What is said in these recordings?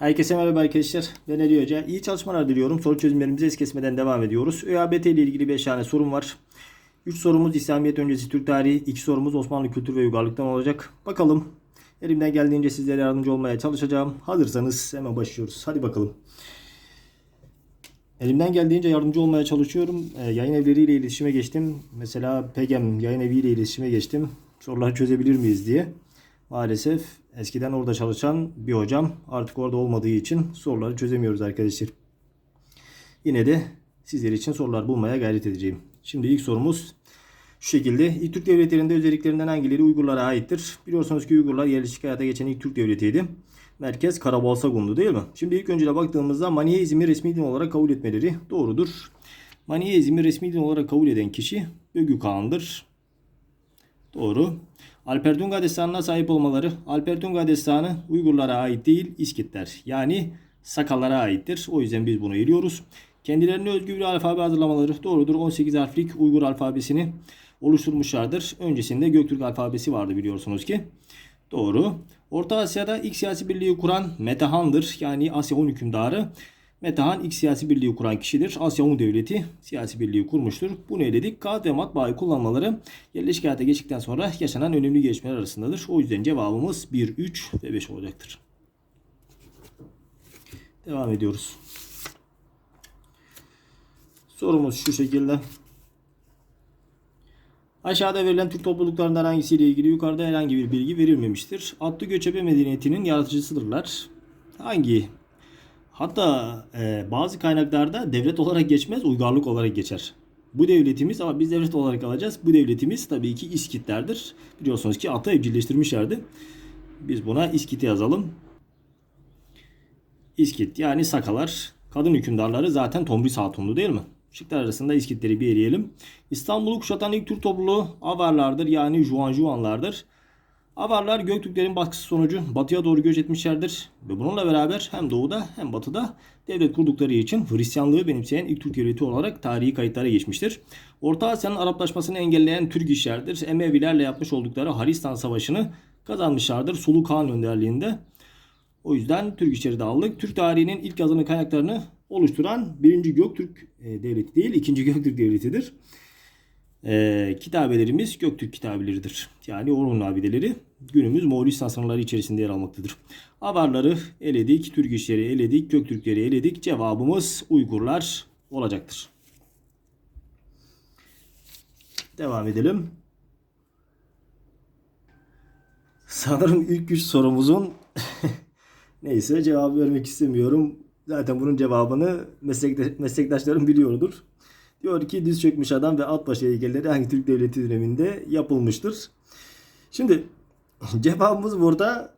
Herkese merhaba arkadaşlar. Ben Ali Hoca. İyi çalışmalar diliyorum. Soru çözümlerimize es kesmeden devam ediyoruz. ÖABT ile ilgili 5 tane sorum var. 3 sorumuz İslamiyet öncesi Türk tarihi, 2 sorumuz Osmanlı kültür ve uygarlıktan olacak. Bakalım. Elimden geldiğince sizlere yardımcı olmaya çalışacağım. Hazırsanız hemen başlıyoruz. Hadi bakalım. Elimden geldiğince yardımcı olmaya çalışıyorum. Ee, yayın evleriyle iletişime geçtim. Mesela PEGEM yayın eviyle iletişime geçtim. Soruları çözebilir miyiz diye. Maalesef eskiden orada çalışan bir hocam artık orada olmadığı için soruları çözemiyoruz arkadaşlar. Yine de sizler için sorular bulmaya gayret edeceğim. Şimdi ilk sorumuz şu şekilde. İlk Türk devletlerinde özelliklerinden hangileri Uygurlara aittir? Biliyorsunuz ki Uygurlar yerleşik hayata geçen ilk Türk devletiydi. Merkez Karabalsagun'du değil mi? Şimdi ilk öncele baktığımızda Maniheizmi resmi din olarak kabul etmeleri doğrudur. Maniheizmi resmi din olarak kabul eden kişi Bögü Kağan'dır. Doğru. Alperdunga destanına sahip olmaları. Alperdunga destanı Uygurlara ait değil, İskitler. Yani Sakallara aittir. O yüzden biz bunu eliyoruz. Kendilerine özgü bir alfabe hazırlamaları doğrudur. 18 harflik Uygur alfabesini oluşturmuşlardır. Öncesinde Göktürk alfabesi vardı biliyorsunuz ki. Doğru. Orta Asya'da ilk siyasi birliği kuran Metehan'dır. Yani Asya Hun hükümdarı. Metehan ilk siyasi birliği kuran kişidir. Asya Hun Devleti siyasi birliği kurmuştur. Bunu eledik. Kağıt ve matbaayı kullanmaları yerleşik hayata geçtikten sonra yaşanan önemli gelişmeler arasındadır. O yüzden cevabımız 1, 3 ve 5 olacaktır. Devam ediyoruz. Sorumuz şu şekilde. Aşağıda verilen Türk topluluklarından hangisiyle ilgili yukarıda herhangi bir bilgi verilmemiştir. Atlı göçebe medeniyetinin yaratıcısıdırlar. Hangi? Hatta e, bazı kaynaklarda devlet olarak geçmez, uygarlık olarak geçer. Bu devletimiz ama biz devlet olarak alacağız. Bu devletimiz tabii ki İskitlerdir. Biliyorsunuz ki atı evcilleştirmişlerdi. Biz buna İskit'i yazalım. İskit yani Sakalar. Kadın hükümdarları zaten Tomris Hatun'du değil mi? Şıklar arasında İskitleri bir eleyelim. İstanbul'u kuşatan ilk Türk topluluğu Avarlardır yani Juan Juanlardır. Avarlar Göktürklerin baskısı sonucu batıya doğru göç etmişlerdir. Ve bununla beraber hem doğuda hem batıda devlet kurdukları için Hristiyanlığı benimseyen ilk Türk devleti olarak tarihi kayıtlara geçmiştir. Orta Asya'nın Araplaşmasını engelleyen Türk işlerdir. Emevilerle yapmış oldukları Haristan Savaşı'nı kazanmışlardır Sulu Kağan önderliğinde. O yüzden Türk işleri de aldık. Türk tarihinin ilk yazılı kaynaklarını oluşturan 1. Göktürk e, devleti değil 2. Göktürk devletidir. E, kitabelerimiz Göktürk kitabeleridir. Yani Orhun abideleri günümüz Moğolistan sınırları içerisinde yer almaktadır. Avarları eledik, Türk işleri eledik, Göktürkleri eledik. Cevabımız Uygurlar olacaktır. Devam edelim. Sanırım ilk üç sorumuzun neyse cevap vermek istemiyorum. Zaten bunun cevabını meslekte, meslektaşlarım biliyordur. Diyor ki diz çökmüş adam ve at başı heykelleri hangi Türk devleti döneminde yapılmıştır? Şimdi cevabımız burada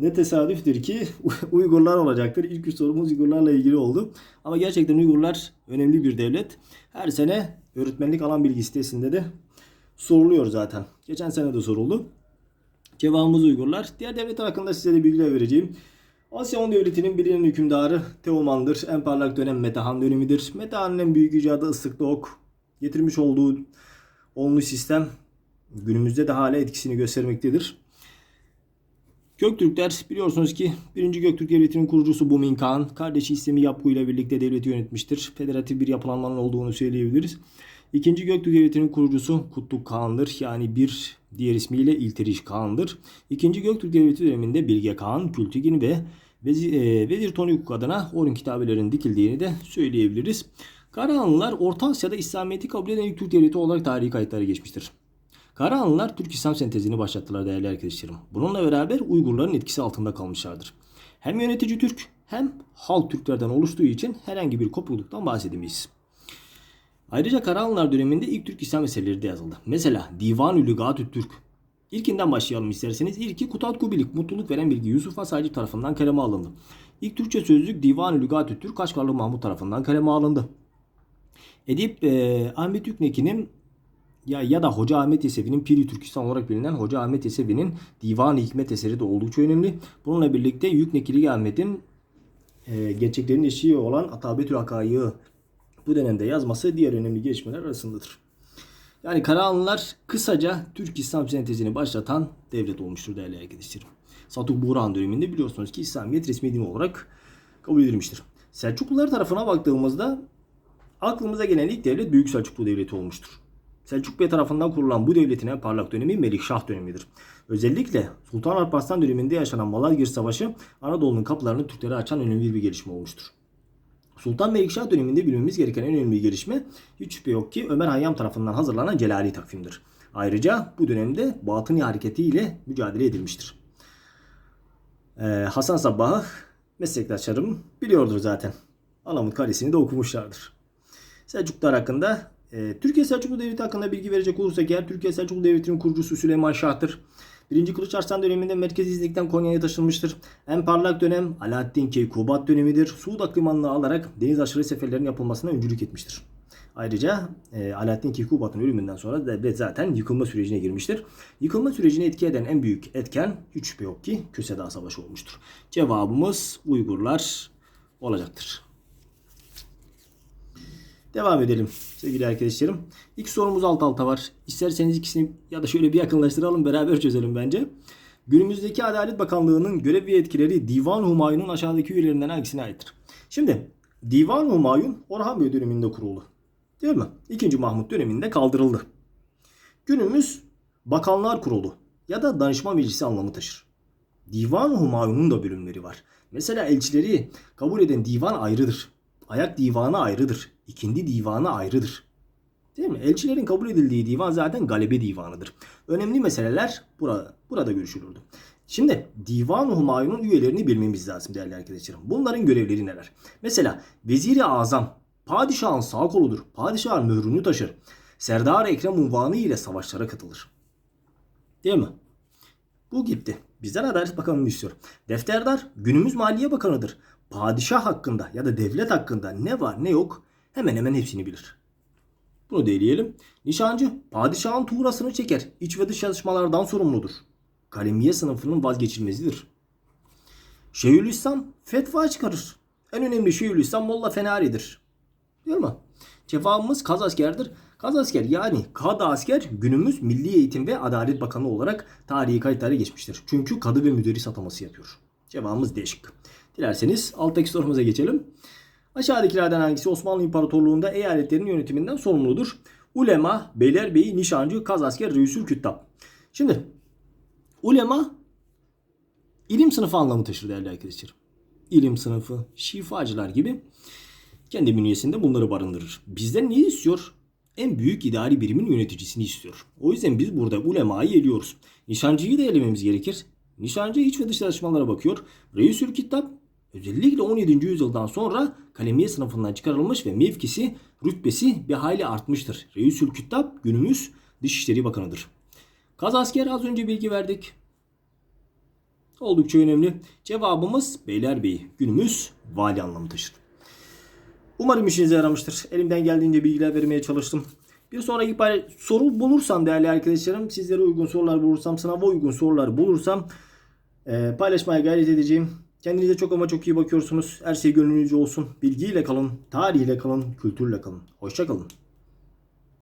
ne tesadüftür ki Uygurlar olacaktır. İlk üç sorumuz Uygurlarla ilgili oldu. Ama gerçekten Uygurlar önemli bir devlet. Her sene öğretmenlik alan bilgi sitesinde de soruluyor zaten. Geçen sene de soruldu. Cevabımız Uygurlar. Diğer devletler hakkında size de bilgiler vereceğim. Asya Hun Devleti'nin bilinen hükümdarı Teoman'dır. En parlak dönem Metehan dönemidir. Metehan'ın en büyük icadı ıslıklı ok. Getirmiş olduğu onlu sistem günümüzde de hala etkisini göstermektedir. Göktürkler biliyorsunuz ki 1. Göktürk Devleti'nin kurucusu Bumin Kağan, kardeşi İslami Yapgu ile birlikte devleti yönetmiştir. Federatif bir yapılanmanın olduğunu söyleyebiliriz. İkinci Göktürk Devleti'nin kurucusu Kutluk Kağan'dır. Yani bir diğer ismiyle İlteriş Kağan'dır. İkinci Göktürk Devleti döneminde Bilge Kağan, Kültigin ve Vezir, e, Vezir Tonukuk adına onun kitabelerinin dikildiğini de söyleyebiliriz. Karahanlılar Orta Asya'da İslamiyet'i kabul eden ilk Türk devleti olarak tarihi kayıtlara geçmiştir. Karahanlılar Türk İslam sentezini başlattılar değerli arkadaşlarım. Bununla beraber Uygurların etkisi altında kalmışlardır. Hem yönetici Türk hem halk Türklerden oluştuğu için herhangi bir kopukluktan bahsedemeyiz. Ayrıca Karahanlılar döneminde ilk Türk İslam eserleri de yazıldı. Mesela Divan-ı Lügat-ı Türk. İlkinden başlayalım isterseniz. İlki Kutat Kubilik, mutluluk veren bilgi Yusuf Asacı tarafından kaleme alındı. İlk Türkçe sözlük Divan-ı Lügat-ı Türk Kaşgarlı Mahmut tarafından kaleme alındı. Edip e, Ahmet Yükneki'nin ya ya da Hoca Ahmet Yesevi'nin Piri Türkistan olarak bilinen Hoca Ahmet Yesevi'nin Divan-ı Hikmet eseri de oldukça önemli. Bununla birlikte Yüknekili Ahmet'in e, gerçeklerin eşiği olan Atabetül Hakayı bu dönemde yazması diğer önemli gelişmeler arasındadır. Yani Karahanlılar kısaca Türk İslam sentezini başlatan devlet olmuştur değerli arkadaşlarım. Satuk Buğrahan döneminde biliyorsunuz ki İslamiyet resmi din olarak kabul edilmiştir. Selçuklular tarafına baktığımızda aklımıza gelen ilk devlet Büyük Selçuklu Devleti olmuştur. Selçuk Bey tarafından kurulan bu devletin en parlak dönemi Melikşah dönemidir. Özellikle Sultan Alparslan döneminde yaşanan Malazgirt Savaşı Anadolu'nun kapılarını Türklere açan önemli bir gelişme olmuştur. Sultan Melikşah döneminde bilmemiz gereken en önemli gelişme hiç şüphe yok ki Ömer Hayyam tarafından hazırlanan Celali takvimdir. Ayrıca bu dönemde Batıni hareketi ile mücadele edilmiştir. Ee, Hasan Sabbah'ı meslektaşlarım biliyordur zaten. Alamut Kalesi'ni de okumuşlardır. Selçuklular hakkında e, Türkiye Selçuklu Devleti hakkında bilgi verecek olursak eğer Türkiye Selçuklu Devleti'nin kurucusu Süleyman Şah'tır. 1. Kılıç Arslan döneminde Merkezi İznik'ten Konya'ya taşınmıştır. En parlak dönem Alaaddin Keykubat dönemidir. Suud aklimanını alarak deniz aşırı seferlerin yapılmasına öncülük etmiştir. Ayrıca e, Alaaddin Keykubat'ın ölümünden sonra devlet zaten yıkılma sürecine girmiştir. Yıkılma sürecini etki eden en büyük etken hiç şüphe yok ki Köse Dağı Savaşı olmuştur. Cevabımız Uygurlar olacaktır. Devam edelim sevgili arkadaşlarım. İlk sorumuz alt alta var. İsterseniz ikisini ya da şöyle bir yakınlaştıralım beraber çözelim bence. Günümüzdeki Adalet Bakanlığı'nın görev ve etkileri Divan Humayun'un aşağıdaki üyelerinden hangisine aittir? Şimdi Divan Humayun Orhan Bey döneminde kuruldu. Değil mi? İkinci Mahmut döneminde kaldırıldı. Günümüz Bakanlar Kurulu ya da Danışma Meclisi anlamı taşır. Divan Humayun'un da bölümleri var. Mesela elçileri kabul eden divan ayrıdır. Ayak divanı ayrıdır. İkindi divanı ayrıdır. Değil mi? Elçilerin kabul edildiği divan zaten galebe divanıdır. Önemli meseleler burada, burada görüşülürdü. Şimdi Divan-ı Humayun'un üyelerini bilmemiz lazım değerli arkadaşlarım. Bunların görevleri neler? Mesela Veziri Azam padişahın sağ koludur. Padişahın mührünü taşır. Serdar Ekrem unvanı ile savaşlara katılır. Değil mi? Bu gitti. Bizden Adalet Bakanı'nı istiyor. Defterdar günümüz Maliye Bakanı'dır. Padişah hakkında ya da devlet hakkında ne var ne yok hemen hemen hepsini bilir. Bunu da eleyelim. Nişancı padişahın tuğrasını çeker. İç ve dış çalışmalardan sorumludur. Kalemiye sınıfının vazgeçilmezidir. Şeyhülislam fetva çıkarır. En önemli Şeyhülislam Molla Fenari'dir. Değil mi? Cevabımız kaz askerdir. Kaz asker yani kadı asker günümüz Milli Eğitim ve Adalet Bakanı olarak tarihi kayıtlara geçmiştir. Çünkü kadı ve müderris ataması yapıyor. Cevabımız D şıkkı. Dilerseniz alttaki sorumuza geçelim. Aşağıdakilerden hangisi Osmanlı İmparatorluğu'nda eyaletlerin yönetiminden sorumludur? Ulema, beylerbeyi, nişancı, kaz asker, reisül küttab. Şimdi ulema ilim sınıfı anlamı taşır değerli arkadaşlarım. İlim sınıfı, şifacılar gibi kendi bünyesinde bunları barındırır. Bizden neyi istiyor? En büyük idari birimin yöneticisini istiyor. O yüzden biz burada ulemayı eliyoruz. Nişancıyı da elememiz gerekir. Nişancı iç ve dış çalışmalara bakıyor. Reisül Kitap özellikle 17. yüzyıldan sonra kalemiye sınıfından çıkarılmış ve mevkisi, rütbesi bir hayli artmıştır. Reisül Kitap günümüz Dışişleri Bakanı'dır. Kaz asker az önce bilgi verdik. Oldukça önemli. Cevabımız Beylerbeyi. Günümüz vali anlamı taşır. Umarım işinize yaramıştır. Elimden geldiğince bilgiler vermeye çalıştım. Bir sonraki pay- soru bulursam değerli arkadaşlarım, sizlere uygun sorular bulursam, sınava uygun sorular bulursam e, paylaşmaya gayret edeceğim. Kendinize çok ama çok iyi bakıyorsunuz. Her şey gönlünüzce olsun. Bilgiyle kalın, tarihle kalın, kültürle kalın. Hoşça kalın.